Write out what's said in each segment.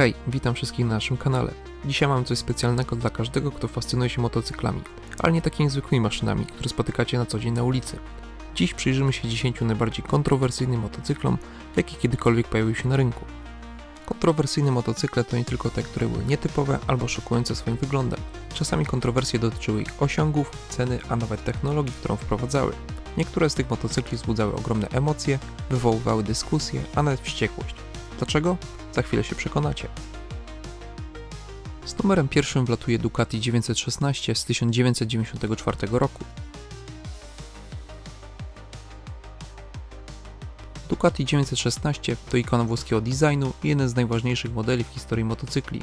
Hej, witam wszystkich na naszym kanale. Dzisiaj mam coś specjalnego dla każdego, kto fascynuje się motocyklami, ale nie takimi zwykłymi maszynami, które spotykacie na co dzień na ulicy. Dziś przyjrzymy się 10 najbardziej kontrowersyjnym motocyklom, jakie kiedykolwiek pojawiły się na rynku. Kontrowersyjne motocykle to nie tylko te, które były nietypowe albo szokujące swoim wyglądem. Czasami kontrowersje dotyczyły ich osiągów, ceny, a nawet technologii, którą wprowadzały. Niektóre z tych motocykli wzbudzały ogromne emocje, wywoływały dyskusje, a nawet wściekłość. Dlaczego? Za chwilę się przekonacie. Z numerem pierwszym wlatuje Ducati 916 z 1994 roku. Ducati 916 to ikona włoskiego designu i jeden z najważniejszych modeli w historii motocykli.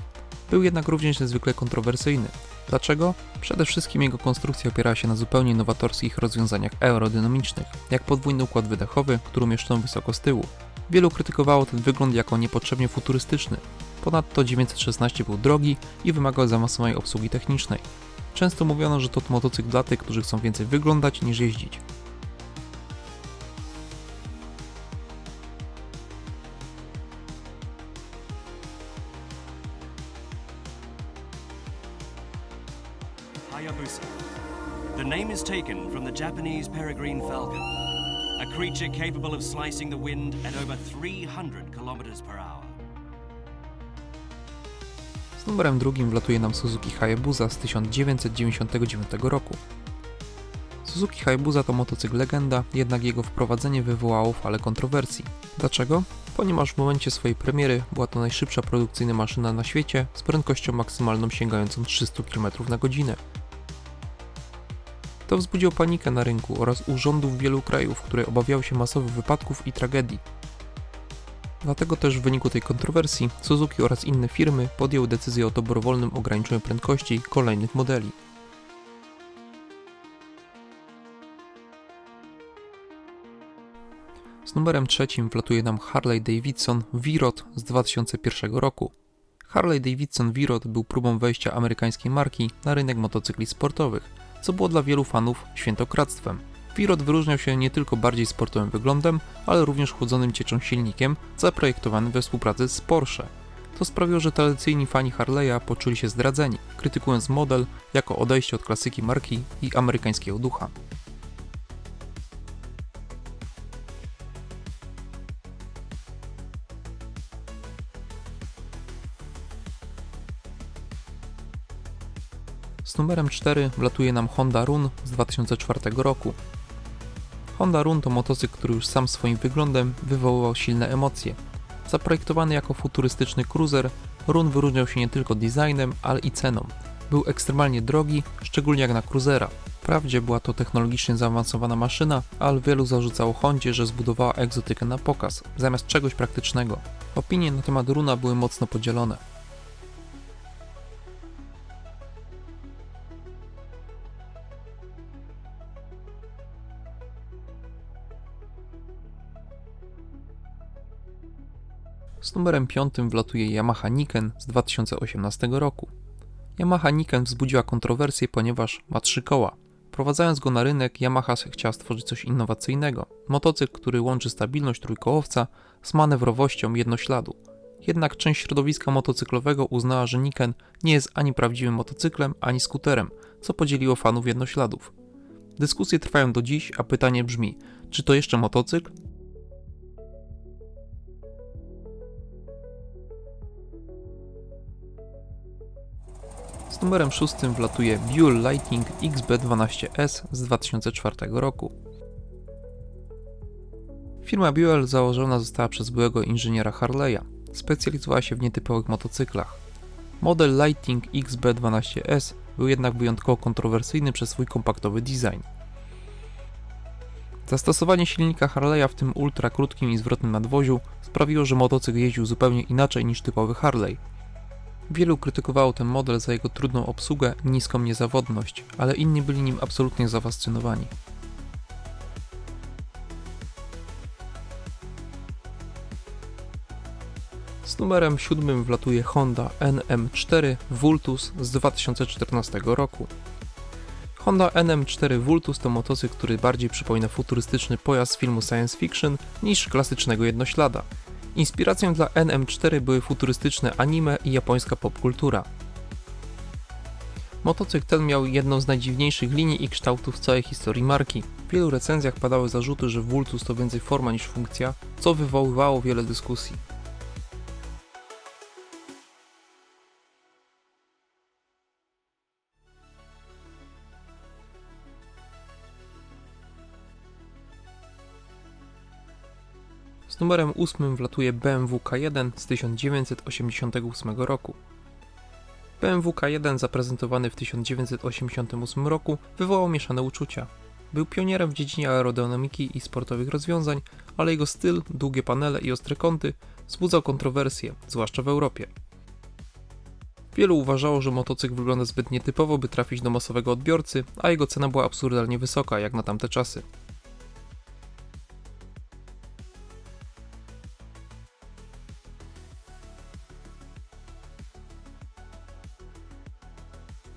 Był jednak również niezwykle kontrowersyjny. Dlaczego? Przede wszystkim jego konstrukcja opierała się na zupełnie nowatorskich rozwiązaniach aerodynamicznych, jak podwójny układ wydechowy, który umieszczono wysoko z tyłu. Wielu krytykowało ten wygląd jako niepotrzebnie futurystyczny. Ponadto 916 był drogi i wymagał zaawansowanej obsługi technicznej. Często mówiono, że to motocykl dla tych, którzy chcą więcej wyglądać niż jeździć. Hayabusa. The name is taken from the Japanese peregrine falcon, creature capable of slicing the wind at over 300 kilometers per hour. Z numerem drugim wlatuje nam Suzuki Hayabusa z 1999 roku. Suzuki Hayabusa to motocykl legenda, jednak jego wprowadzenie wywołało falę kontrowersji. Dlaczego? Ponieważ w momencie swojej premiery była to najszybsza produkcyjna maszyna na świecie z prędkością maksymalną sięgającą 300 km na godzinę. To wzbudziło panikę na rynku oraz urządów wielu krajów, które obawiały się masowych wypadków i tragedii. Dlatego też w wyniku tej kontrowersji Suzuki oraz inne firmy podjęły decyzję o dobrowolnym ograniczeniu prędkości kolejnych modeli. Z numerem trzecim wlatuje nam Harley Davidson Virot z 2001 roku. Harley Davidson Virot był próbą wejścia amerykańskiej marki na rynek motocykli sportowych, co było dla wielu fanów świętokradztwem. Virot wyróżniał się nie tylko bardziej sportowym wyglądem, ale również chłodzonym cieczą silnikiem zaprojektowanym we współpracy z Porsche. To sprawiło, że tradycyjni fani Harley'a poczuli się zdradzeni, krytykując model jako odejście od klasyki marki i amerykańskiego ducha. Z numerem 4 wlatuje nam Honda Run z 2004 roku. Honda Run to motocykl, który już sam swoim wyglądem wywoływał silne emocje. Zaprojektowany jako futurystyczny cruiser, Run wyróżniał się nie tylko designem, ale i ceną. Był ekstremalnie drogi, szczególnie jak na cruisera. Wprawdzie była to technologicznie zaawansowana maszyna, ale wielu zarzucało Hondzie, że zbudowała egzotykę na pokaz, zamiast czegoś praktycznego. Opinie na temat Runa były mocno podzielone. Z numerem 5 wlatuje Yamaha Niken z 2018 roku. Yamaha Niken wzbudziła kontrowersję, ponieważ ma trzy koła. Wprowadzając go na rynek, Yamaha chciała stworzyć coś innowacyjnego. Motocykl, który łączy stabilność trójkołowca z manewrowością jednośladu. Jednak część środowiska motocyklowego uznała, że Niken nie jest ani prawdziwym motocyklem, ani skuterem, co podzieliło fanów jednośladów. Dyskusje trwają do dziś, a pytanie brzmi: czy to jeszcze motocykl, Numerem 6 wlatuje Buell Lightning XB12S z 2004 roku. Firma Buell założona została przez byłego inżyniera Harley'a. Specjalizowała się w nietypowych motocyklach. Model Lightning XB12S był jednak wyjątkowo kontrowersyjny przez swój kompaktowy design. Zastosowanie silnika Harley'a w tym ultra krótkim i zwrotnym nadwoziu sprawiło, że motocykl jeździł zupełnie inaczej niż typowy Harley. Wielu krytykowało ten model za jego trudną obsługę i niską niezawodność, ale inni byli nim absolutnie zafascynowani. Z numerem 7 wlatuje Honda NM4 Vultus z 2014 roku. Honda NM4 Vultus to motocykl, który bardziej przypomina futurystyczny pojazd z filmu science fiction niż klasycznego jednoślada. Inspiracją dla NM4 były futurystyczne anime i japońska popkultura. Motocykl ten miał jedną z najdziwniejszych linii i kształtów w całej historii marki. W wielu recenzjach padały zarzuty, że Vultus to więcej forma niż funkcja, co wywoływało wiele dyskusji. Numerem 8 wlatuje BMW K1 z 1988 roku. BMW K1 zaprezentowany w 1988 roku wywołał mieszane uczucia. Był pionierem w dziedzinie aerodynamiki i sportowych rozwiązań, ale jego styl, długie panele i ostre kąty wzbudzał kontrowersje, zwłaszcza w Europie. Wielu uważało, że motocykl wygląda zbyt nietypowo, by trafić do masowego odbiorcy, a jego cena była absurdalnie wysoka, jak na tamte czasy.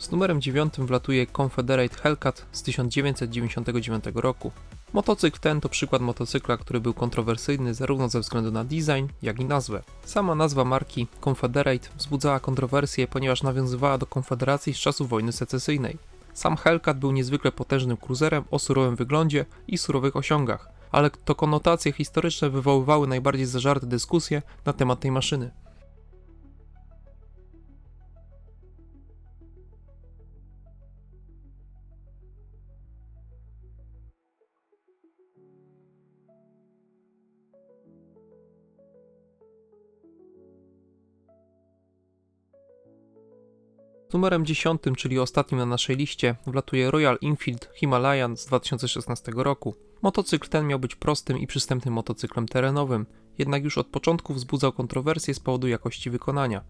Z numerem 9 wlatuje Confederate Hellcat z 1999 roku. Motocykl ten to przykład motocykla, który był kontrowersyjny zarówno ze względu na design, jak i nazwę. Sama nazwa marki Confederate wzbudzała kontrowersje, ponieważ nawiązywała do konfederacji z czasów wojny secesyjnej. Sam Hellcat był niezwykle potężnym cruiserem o surowym wyglądzie i surowych osiągach, ale to konotacje historyczne wywoływały najbardziej zażarte dyskusje na temat tej maszyny. Numerem 10, czyli ostatnim na naszej liście, wlatuje Royal Enfield Himalayan z 2016 roku. Motocykl ten miał być prostym i przystępnym motocyklem terenowym, jednak już od początku wzbudzał kontrowersje z powodu jakości wykonania.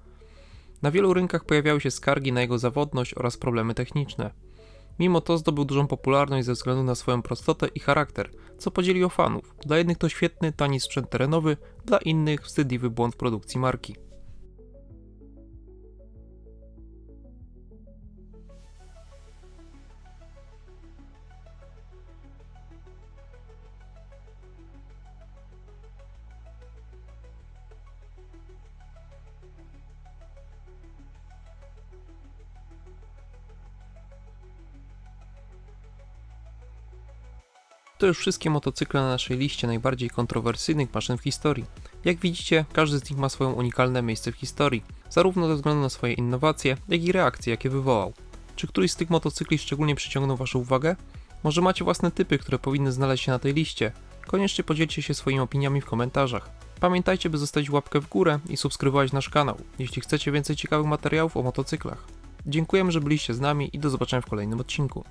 Na wielu rynkach pojawiały się skargi na jego zawodność oraz problemy techniczne. Mimo to zdobył dużą popularność ze względu na swoją prostotę i charakter, co podzieliło fanów. Dla jednych to świetny, tani sprzęt terenowy, dla innych wstydliwy błąd produkcji marki. To już wszystkie motocykle na naszej liście najbardziej kontrowersyjnych maszyn w historii. Jak widzicie, każdy z nich ma swoje unikalne miejsce w historii, zarówno ze względu na swoje innowacje, jak i reakcje, jakie wywołał. Czy któryś z tych motocykli szczególnie przyciągnął Waszą uwagę? Może macie własne typy, które powinny znaleźć się na tej liście? Koniecznie podzielcie się swoimi opiniami w komentarzach. Pamiętajcie, by zostawić łapkę w górę i subskrybować nasz kanał, jeśli chcecie więcej ciekawych materiałów o motocyklach. Dziękujemy, że byliście z nami i do zobaczenia w kolejnym odcinku.